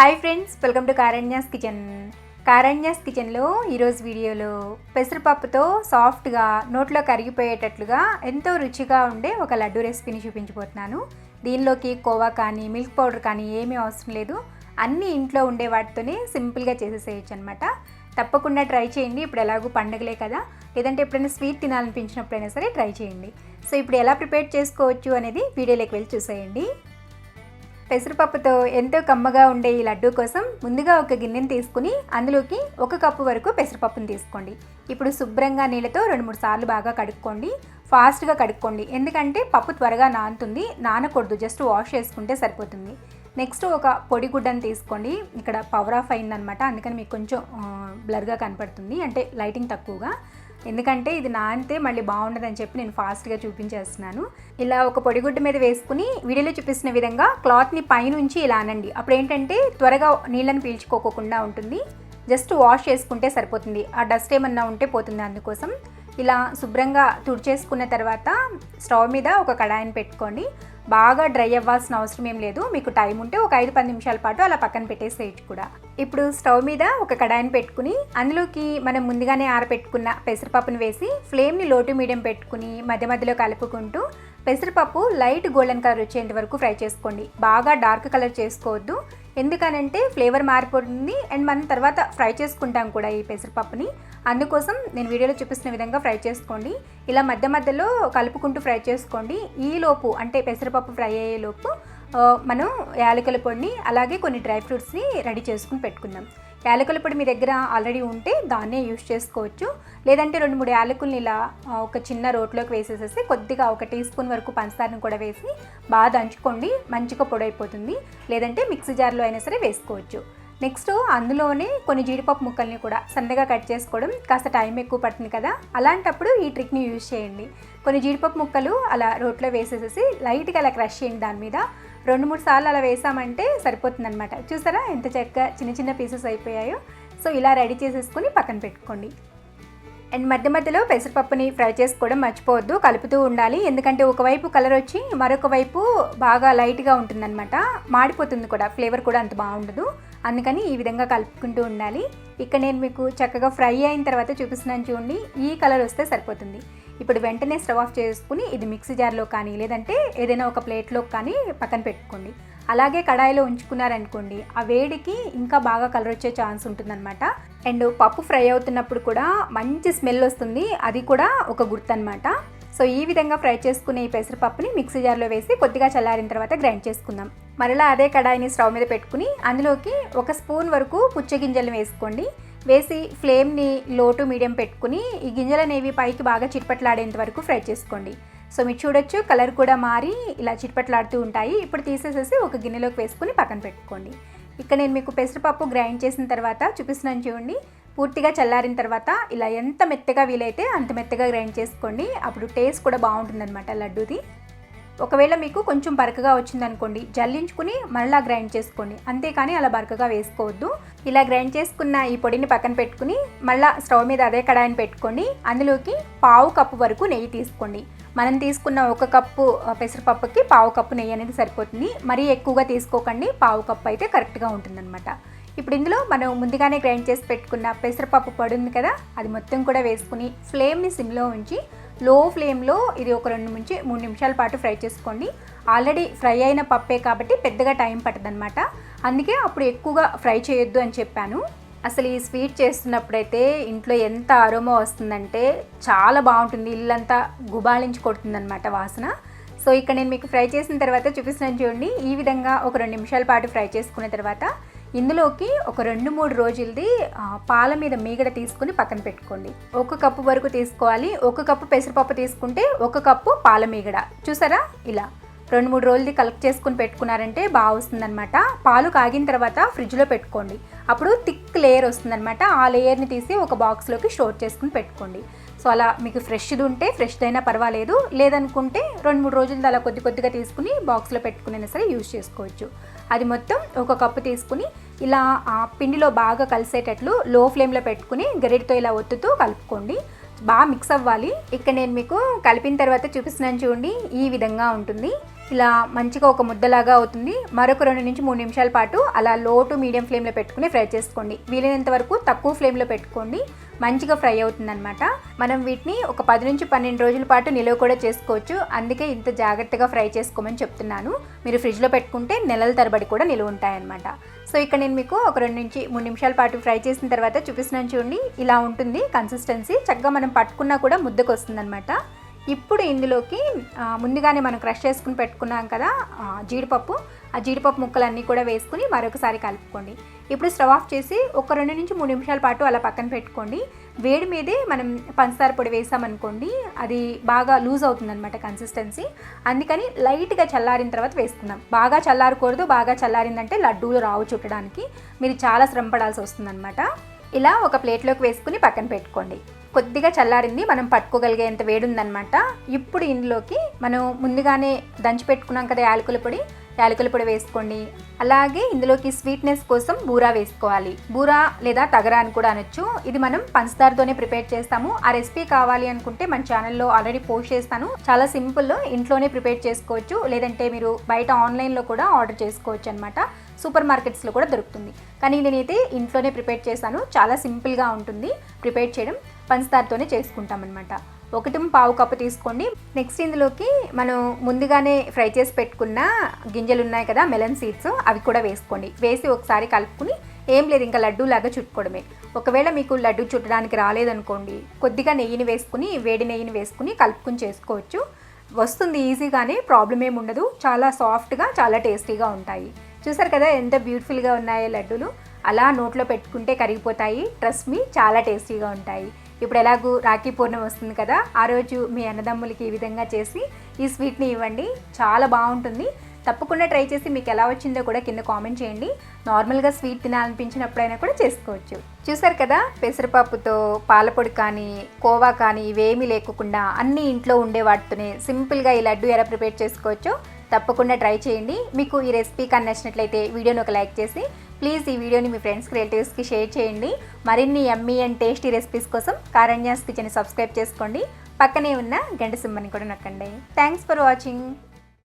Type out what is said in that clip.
Hi friends welcome to Karanya's kitchen Karanya's కిచెన్లో ఈరోజు వీడియోలో పెసరపప్పుతో సాఫ్ట్గా నోట్లో కరిగిపోయేటట్లుగా ఎంతో రుచిగా ఉండే ఒక లడ్డు రెసిపీని చూపించబోతున్నాను. దీనిలోకి కోవా కానీ మిల్క్ పౌడర్ కానీ ఏమీ అవసరం లేదు. అన్నీ ఇంట్లో ఉండే వాటితోనే సింపుల్గా చేసేసేయచ్చు అనమాట తప్పకుండా ట్రై చేయండి. ఇప్పుడు ఎలాగో పండగలే కదా. లేదంటే ఎప్పుడైనా స్వీట్ తినాలనిపించినప్పుడైనా సరే ట్రై చేయండి. సో ఇప్పుడు ఎలా ప్రిపేర్ చేసుకోవచ్చు అనేది వీడియోలోకి వెళ్ళి చూసేయండి. పెసరపప్పుతో ఎంతో కమ్మగా ఉండే ఈ లడ్డు కోసం ముందుగా ఒక గిన్నెని తీసుకుని అందులోకి ఒక కప్పు వరకు పెసరపప్పుని తీసుకోండి. ఇప్పుడు శుభ్రంగా నీళ్ళతో రెండు మూడు సార్లు బాగా కడుక్కోండి. ఫాస్ట్గా కడుక్కోండి. ఎందుకంటే పప్పు త్వరగా నానుతుంది. నానకూడదు. జస్ట్ వాష్ చేసుకుంటే సరిపోతుంది. నెక్స్ట్ ఒక పొడి గుడ్డని తీసుకోండి. ఇక్కడ పవర్ ఆఫ్ అయిందనమాట అందుకని మీకు కొంచెం బ్లర్గా కనపడుతుంది. అంటే లైటింగ్ తక్కువగా. ఎందుకంటే ఇది నానితే మళ్ళీ బాగుండదని చెప్పి నేను ఫాస్ట్గా చూపించేస్తున్నాను. ఇలా ఒక పొడిగుడ్డ మీద వేసుకుని వీడియోలో చూపిస్తున్న విధంగా క్లాత్ని పైనుంచి ఇలా అనండి. అప్పుడు ఏంటంటే త్వరగా నీళ్ళని పీల్చుకోకుండా ఉంటుంది. జస్ట్ వాష్ చేసుకుంటే సరిపోతుంది. ఆ డస్ట్ ఏమన్నా ఉంటే పోతుంది అందుకోసం. ఇలా శుభ్రంగా తుడిచేసుకున్న తర్వాత స్టవ్ మీద ఒక కడాయిని పెట్టుకోండి. బాగా డ్రై అవ్వాల్సిన అవసరం ఏం లేదు. మీకు టైం ఉంటే ఒక ఐదు పది నిమిషాల పాటు అలా పక్కన పెట్టేసేయచ్చు కూడా. ఇప్పుడు స్టవ్ మీద ఒక కడాయిని పెట్టుకుని అందులోకి మనం ముందుగానే ఆరబెట్టుకున్న పెసరపప్పును వేసి ఫ్లేమ్ని లోటు మీడియం పెట్టుకుని మధ్య మధ్యలో కలుపుకుంటూ పెసరపప్పు లైట్ గోల్డెన్ కలర్ వచ్చేంత వరకు ఫ్రై చేసుకోండి. బాగా డార్క్ కలర్ చేసుకోవద్దు. ఎందుకనంటే ఫ్లేవర్ మారిపోతుంది. అండ్ మనం తర్వాత ఫ్రై చేసుకుంటాం కూడా ఈ పెసరపప్పుని. అందుకోసం నేను వీడియోలో చూపిస్తున్న విధంగా ఫ్రై చేసుకోండి. ఇలా మధ్య మధ్యలో కలుపుకుంటూ ఫ్రై చేసుకోండి. ఈ లోపు అంటే పెసరపప్పు ఫ్రై అయ్యే లోపు మనం యాలకుల పొడిని అలాగే కొన్ని డ్రై ఫ్రూట్స్ని రెడీ చేసుకుని పెట్టుకుందాం. యాలకుల పొడి మీ దగ్గర ఆల్రెడీ ఉంటే దాన్నే యూస్ చేసుకోవచ్చు. లేదంటే రెండు మూడు యాలకుల్ని ఇలా ఒక చిన్న రోట్లోకి వేసేసేసి కొద్దిగా ఒక టీ స్పూన్ వరకు పంచదారను కూడా వేసి బాగా దంచుకోండి. మంచిగా పొడి అయిపోతుంది లేదంటే మిక్సీ జార్లో అయినా సరే వేసుకోవచ్చు. నెక్స్ట్ అందులోనే కొన్ని జీడిపప్పు ముక్కల్ని కూడా సన్నగా కట్ చేసుకోవడం కాస్త టైం ఎక్కువ పడుతుంది కదా. అలాంటప్పుడు ఈ ట్రిక్ని యూజ్ చేయండి. కొన్ని జీడిపప్పు ముక్కలు అలా రోట్లో వేసేసేసి లైట్గా అలా క్రష్ చేయండి దాని మీద. రెండు మూడు సార్లు అలా వేసామంటే సరిపోతుందనమాట చూసారా? ఎంత చక్కగా చిన్న చిన్న పీసెస్ అయిపోయాయో. సో ఇలా రెడీ చేసేసుకొని పక్కన పెట్టుకోండి. అండ్ మధ్య మధ్యలో పెసరపప్పుని ఫ్రై చేసుకోవడం మర్చిపోవద్దు. కలుపుతూ ఉండాలి. ఎందుకంటే ఒకవైపు కలర్ వచ్చి మరొక వైపు బాగా లైట్గా ఉంటుందన్నమాట. మాడిపోతుంది కూడా. ఫ్లేవర్ కూడా అంత బాగుండదు. అందుకని ఈ విధంగా కలుపుకుంటూ ఉండాలి. ఇక్కడ నేను మీకు చక్కగా ఫ్రై అయిన తర్వాత చూపిస్తున్నాను చూడండి. ఈ కలర్ వస్తే సరిపోతుంది. ఇప్పుడు వెంటనే స్టవ్ ఆఫ్ చేసుకుని ఇది మిక్సీ జార్లో కానీ లేదంటే ఏదైనా ఒక ప్లేట్లో కానీ పక్కన పెట్టుకోండి. అలాగే కడాయిలో ఉంచుకున్నారనుకోండి ఆ వేడికి ఇంకా బాగా కలర్ వచ్చే ఛాన్స్ ఉంటుందన్నమాట. అండ్ పప్పు ఫ్రై అవుతున్నప్పుడు కూడా మంచి స్మెల్ వస్తుంది. అది కూడా ఒక గుర్తు అనమాట సో ఈ విధంగా ఫ్రై చేసుకునే ఈ పెసరపప్పుని మిక్సీ జార్లో వేసి కొద్దిగా చల్లారిన తర్వాత గ్రైండ్ చేసుకుందాం. మరలా అదే కడాయిని స్టవ్ మీద పెట్టుకుని అందులోకి ఒక స్పూన్ వరకు పుచ్చగింజలను వేసుకోండి. వేసి ఫ్లేమ్ని లో టు మీడియం పెట్టుకుని ఈ గింజలు అనేవి పైకి బాగా చిట్పట్లాడేంత వరకు ఫ్రై చేసుకోండి. సో మీరు చూడొచ్చు కలర్ కూడా మారి ఇలా చిట్పట్లాడుతూ ఉంటాయి. ఇప్పుడు తీసేసేసి ఒక గిన్నెలోకి వేసుకుని పక్కన పెట్టుకోండి. ఇక్కడ నేను మీకు పెసరపప్పు గ్రైండ్ చేసిన తర్వాత చూపిస్తున్నాను చూడండి. పూర్తిగా చల్లారిన తర్వాత ఇలా ఎంత మెత్తగా వీలైతే అంత మెత్తగా గ్రైండ్ చేసుకోండి. అప్పుడు టేస్ట్ కూడా బాగుంటుందన్నమాట లడ్డూది. ఒకవేళ మీకు కొంచెం బరకగా వచ్చిందనుకోండి జల్లించుకుని మళ్ళీ గ్రైండ్ చేసుకోండి. అంతేకాని అలా బరకగా వేసుకోవద్దు. ఇలా గ్రైండ్ చేసుకున్న ఈ పొడిని పక్కన పెట్టుకుని మళ్ళీ స్టవ్ మీద అదే కడాయిని పెట్టుకోండి. అందులోకి పావు కప్పు వరకు నెయ్యి తీసుకోండి. మనం తీసుకున్న ఒక కప్పు పెసరపప్పుకి పావు కప్పు నెయ్యి అనేది సరిపోతుంది. మరీ ఎక్కువగా తీసుకోకండి. పావు కప్పు అయితే కరెక్ట్గా ఉంటుందన్నమాట. ఇప్పుడు ఇందులో మనం ముందుగానే గ్రైండ్ చేసి పెట్టుకున్న పెసరపప్పు పడుంది కదా అది మొత్తం కూడా వేసుకుని ఫ్లేమ్ని సిమ్లో ఉంచి లో ఫ్లేమ్లో ఇది ఒక రెండు నుంచి మూడు నిమిషాల పాటు ఫ్రై చేసుకోండి. ఆల్రెడీ ఫ్రై అయిన పప్పే కాబట్టి పెద్దగా టైం పట్టదనమాట అందుకే అప్పుడు ఎక్కువగా ఫ్రై చేయొద్దు అని చెప్పాను. అసలు ఈ స్వీట్ చేస్తున్నప్పుడైతే ఇంట్లో ఎంత అరోమా వస్తుందంటే చాలా బాగుంటుంది. ఇల్లంతా గుబాళించి కొడుతుందనమాట వాసన. సో ఇక్కడ నేను మీకు ఫ్రై చేసిన తర్వాత చూపిస్తున్నాను చూడండి. ఈ విధంగా ఒక రెండు నిమిషాల పాటు ఫ్రై చేసుకున్న తర్వాత ఇందులోకి ఒక రెండు మూడు రోజులది పాల మీద మీగడ తీసుకుని పక్కన పెట్టుకోండి. ఒక కప్పు వరకు తీసుకోవాలి. ఒక కప్పు పెసరపప్పు తీసుకుంటే ఒక కప్పు పాల మీగడ. చూసారా? ఇలా. రెండు మూడు రోజులది కలెక్ట్ చేసుకుని పెట్టుకున్నారంటే బాగా వస్తుందన్నమాట. పాలు కాగిన తర్వాత ఫ్రిడ్జ్లో పెట్టుకోండి. అప్పుడు థిక్ లేయర్ వస్తుందన్నమాట. ఆ లేయర్ని తీసి ఒక బాక్స్లోకి స్టోర్ చేసుకుని పెట్టుకోండి. సో అలా మీకు ఫ్రెష్ది ఉంటే ఫ్రెష్ది అయినా పర్వాలేదు. లేదనుకుంటే రెండు మూడు రోజులు అలా కొద్ది కొద్దిగా తీసుకుని బాక్స్లో పెట్టుకునైనా సరే యూజ్ చేసుకోవచ్చు. అది మొత్తం ఒక కప్పు తీసుకుని ఇలా ఆ పిండిలో బాగా కలిసేటట్లు లో ఫ్లేమ్లో పెట్టుకుని గరిటతో ఇలా ఒత్తుతూ కలుపుకోండి. బాగా మిక్స్ అవ్వాలి. ఇక్కడ నేను మీకు కలిపిన తర్వాత చూపిస్తున్నాను చూడండి. ఈ విధంగా ఉంటుంది. ఇలా మంచిగా ఒక ముద్దలాగా అవుతుంది. మరొక రెండు నుంచి మూడు నిమిషాల పాటు అలా లో టు మీడియం ఫ్లేమ్లో పెట్టుకుని ఫ్రై చేసుకోండి. వీలైనంత వరకు తక్కువ ఫ్లేమ్లో పెట్టుకోండి. మంచిగా ఫ్రై అవుతుందన్నమాట. మనం వీటిని ఒక పది నుంచి పన్నెండు రోజుల పాటు నిలువ కూడా చేసుకోవచ్చు. అందుకే ఇంత జాగ్రత్తగా ఫ్రై చేసుకోమని చెప్తున్నాను. మీరు ఫ్రిడ్జ్లో పెట్టుకుంటే నెలల తరబడి కూడా నిలువ ఉంటాయన్నమాట. సో ఇక్కడ నేను మీకు ఒక రెండు నుంచి మూడు నిమిషాల పాటు ఫ్రై చేసిన తర్వాత చూపిస్తున్నాను చూడండి. ఇలా ఉంటుంది కన్సిస్టెన్సీ. చక్కగా మనం పట్టుకున్నా కూడా ముద్దకు వస్తుందన్నమాట ఇప్పుడు ఇందులోకి ముందుగానే మనం క్రష్ చేసుకుని పెట్టుకున్నాం కదా జీడిపప్పు. ఆ జీడిపప్పు ముక్కలన్నీ కూడా వేసుకుని మరొకసారి కలుపుకోండి. ఇప్పుడు స్టవ్ ఆఫ్ చేసి ఒక రెండు నుంచి మూడు నిమిషాల పాటు అలా పక్కన పెట్టుకోండి. వేడి మీదే మనం పంచదార పొడి వేసామనుకోండి అది బాగా లూజ్ అవుతుందన్నమాట కన్సిస్టెన్సీ అందుకని లైట్గా చల్లారిన తర్వాత వేసుకుందాం. బాగా చల్లారకూడదు బాగా చల్లారిందంటే లడ్డూలు రావు చుట్టడానికి. మీరు చాలా శ్రమ పడాల్సి వస్తుందన్నమాట. ఇలా ఒక ప్లేట్లోకి వేసుకుని పక్కన పెట్టుకోండి. కొద్దిగా చల్లారింది మనం పట్టుకోగలిగేంత వేడి ఉందన్నమాట ఇప్పుడు ఇందులోకి మనం ముందుగానే దంచి పెట్టుకున్నాం కదా యాలకుల పొడి. యాలకుల పొడి వేసుకోండి. అలాగే ఇందులోకి స్వీట్నెస్ కోసం బూరా వేసుకోవాలి. బూరా లేదా తగరా అని కూడా అనొచ్చు. ఇది మనం పంచదారతోనే ప్రిపేర్ చేస్తాము. ఆ రెసిపీ కావాలి అనుకుంటే మన ఛానల్లో ఆల్రెడీ పోస్ట్ చేస్తాను. చాలా సింపుల్ ఇంట్లోనే ప్రిపేర్ చేసుకోవచ్చు. లేదంటే మీరు బయట ఆన్లైన్లో కూడా ఆర్డర్ చేసుకోవచ్చు అనమాట సూపర్ మార్కెట్స్లో కూడా దొరుకుతుంది. కానీ నేనైతే ఇంట్లోనే ప్రిపేర్ చేశాను. చాలా సింపుల్గా ఉంటుంది ప్రిపేర్ చేయడం. పంచదారతోనే చేసుకుంటాం అనమాట ఒకటి పావు కప్పు తీసుకోండి. నెక్స్ట్ ఇందులోకి మనం ముందుగానే ఫ్రై చేసి పెట్టుకున్న గింజలు ఉన్నాయి కదా మెలన్ సీడ్స్ అవి కూడా వేసుకోండి. వేసి ఒకసారి కలుపుకుని ఏం లేదు ఇంకా లడ్డూ లాగా చుట్టుకోవడమే. ఒకవేళ మీకు లడ్డు చుట్టడానికి రాలేదనుకోండి కొద్దిగా నెయ్యిని వేసుకుని వేడి నెయ్యిని వేసుకుని కలుపుకుని చేసుకోవచ్చు. వస్తుంది ఈజీగానే ప్రాబ్లం ఏమి ఉండదు. చాలా సాఫ్ట్గా చాలా టేస్టీగా ఉంటాయి. చూసారు కదా ఎంత బ్యూటిఫుల్గా ఉన్నాయో లడ్డూలు. అలా నోట్లో పెట్టుకుంటే కరిగిపోతాయి. ట్రస్ట్ మీ చాలా టేస్టీగా ఉంటాయి. ఇప్పుడు ఎలాగూ రాఖీ పూర్ణం వస్తుంది కదా ఆ రోజు మీ అన్నదమ్ములకి ఈ విధంగా చేసి ఈ స్వీట్ని ఇవ్వండి. చాలా బాగుంటుంది. తప్పకుండా ట్రై చేసి మీకు ఎలా వచ్చిందో కూడా కింద కామెంట్ చేయండి. నార్మల్గా స్వీట్ తినాలనిపించినప్పుడైనా కూడా చేసుకోవచ్చు. చూసారు కదా పెసరపప్పుతో పాలపొడి కానీ కోవా కానీ ఇవేమీ లేకుండా అన్నీ ఇంట్లో ఉండే వాటితోనే సింపుల్గా ఈ లడ్డు ఎలా ప్రిపేర్ చేసుకోవచ్చో తప్పకుండా ట్రై చేయండి. మీకు ఈ రెసిపీ కానీ నచ్చినట్లయితే వీడియోని ఒక లైక్ చేసి ప్లీజ్ ఈ వీడియోని మీ ఫ్రెండ్స్కి రిలేటివ్స్కి షేర్ చేయండి. మరిన్ని ఎమ్మీ అండ్ టేస్టీ రెసిపీస్ కోసం కారణ్యాస్ కిచెన్ సబ్స్క్రైబ్ చేసుకోండి. పక్కనే ఉన్న గంట సింబని కూడా నొక్కండి. Thanks for watching.